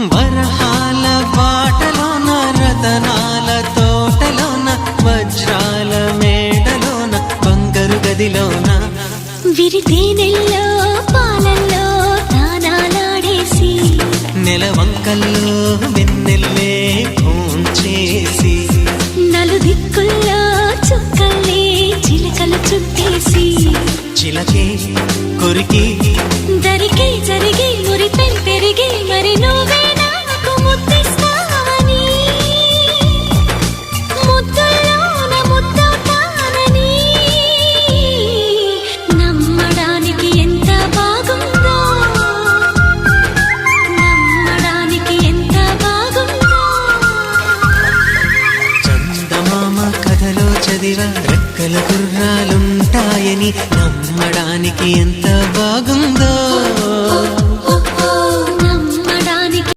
వరహాల బాటలోన రతనాల తోటలోన వజ్రాల మేడలోన బంగారు గదిలోన. విరితేనెల్లో పాలల్లో తానాలాడేసి నెలవంకల్లో వెన్నెల్లే చేసి నలుదిక్కుల్లో చుక్కల్ని చిలకలు చుట్టేసి. చిలకే కొరికి మామ కథలో చదివ రెక్కల గుర్రాలుంటాయని నమ్మడానికి ఎంత బాగుందో.